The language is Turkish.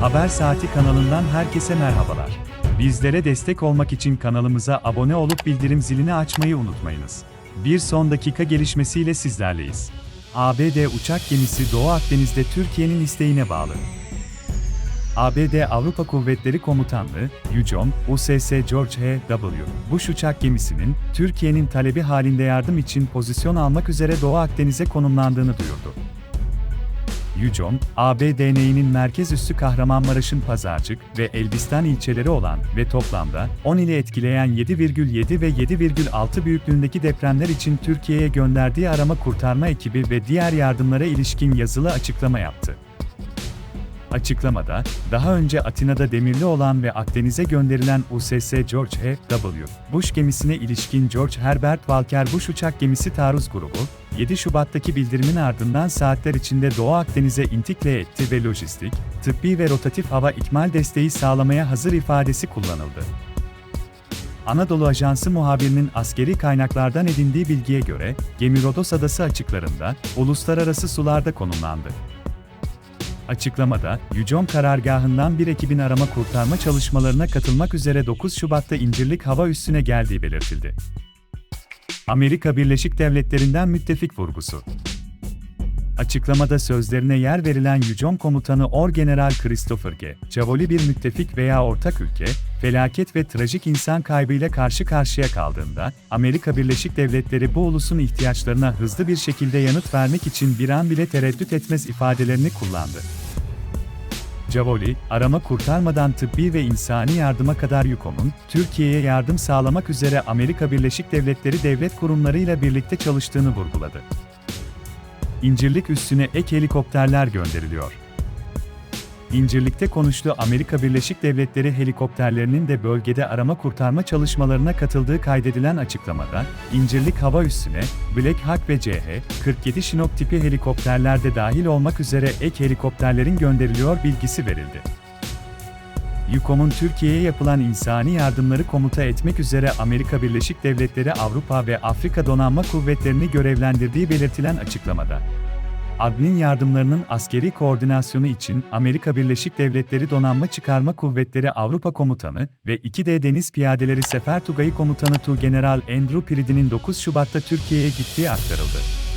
Haber Saati kanalından herkese merhabalar. Bizlere destek olmak için kanalımıza abone olup bildirim zilini açmayı unutmayınız. Bir son dakika gelişmesiyle sizlerleyiz. ABD uçak gemisi Doğu Akdeniz'de Türkiye'nin isteğine bağlı. ABD Avrupa Kuvvetleri Komutanlığı, UJOM, USS George H.W. Bush uçak gemisinin, Türkiye'nin talebi halinde yardım için pozisyon almak üzere Doğu Akdeniz'e konumlandığını duyurdu. Yücom, ABDN'nin merkez üssü Kahramanmaraş'ın Pazarcık ve Elbistan ilçeleri olan ve toplamda 10 ili etkileyen 7,7 ve 7,6 büyüklüğündeki depremler için Türkiye'ye gönderdiği arama kurtarma ekibi ve diğer yardımlara ilişkin yazılı açıklama yaptı. Açıklamada, daha önce Atina'da demirli olan ve Akdeniz'e gönderilen USS George H.W. Bush gemisine ilişkin George Herbert Walker Bush uçak gemisi taarruz grubu, 7 Şubat'taki bildirimin ardından saatler içinde Doğu Akdeniz'e intikle etti ve lojistik, tıbbi ve rotatif hava ikmal desteği sağlamaya hazır ifadesi kullanıldı. Anadolu Ajansı muhabirinin askeri kaynaklardan edindiği bilgiye göre, gemi Rodos Adası açıklarında, uluslararası sularda konumlandı. Açıklamada, Yücom karargahından bir ekibin arama kurtarma çalışmalarına katılmak üzere 9 Şubat'ta İncirlik Hava Üssü'ne geldiği belirtildi. Amerika Birleşik Devletleri'nden müttefik vurgusu. Açıklamada sözlerine yer verilen Yücom Komutanı Orgeneral Christopher G. Cavoli bir müttefik veya ortak ülke, felaket ve trajik insan kaybıyla karşı karşıya kaldığında, Amerika Birleşik Devletleri bu ulusun ihtiyaçlarına hızlı bir şekilde yanıt vermek için bir an bile tereddüt etmez ifadelerini kullandı. Cavoli, arama kurtarmadan tıbbi ve insani yardıma kadar YUKOM'un, Türkiye'ye yardım sağlamak üzere Amerika Birleşik Devletleri devlet kurumlarıyla birlikte çalıştığını vurguladı. İncirlik üssüne ek helikopterler gönderiliyor. İncirlik'te konuştu Amerika Birleşik Devletleri helikopterlerinin de bölgede arama kurtarma çalışmalarına katıldığı kaydedilen açıklamada, İncirlik hava üssüne, Black Hawk ve CH-47 Chinook tipi helikopterler de dahil olmak üzere ek helikopterlerin gönderiliyor bilgisi verildi. YUKOM'un Türkiye'ye yapılan insani yardımları komuta etmek üzere Amerika Birleşik Devletleri Avrupa ve Afrika Donanma Kuvvetlerini görevlendirdiği belirtilen açıklamada. Admin yardımlarının askeri koordinasyonu için Amerika Birleşik Devletleri Donanma Çıkarma Kuvvetleri Avrupa Komutanı ve 2D Deniz Piyadeleri Sefer Tugayı Komutanı Tuğgeneral Andrew Pride'nin 9 Şubat'ta Türkiye'ye gittiği aktarıldı.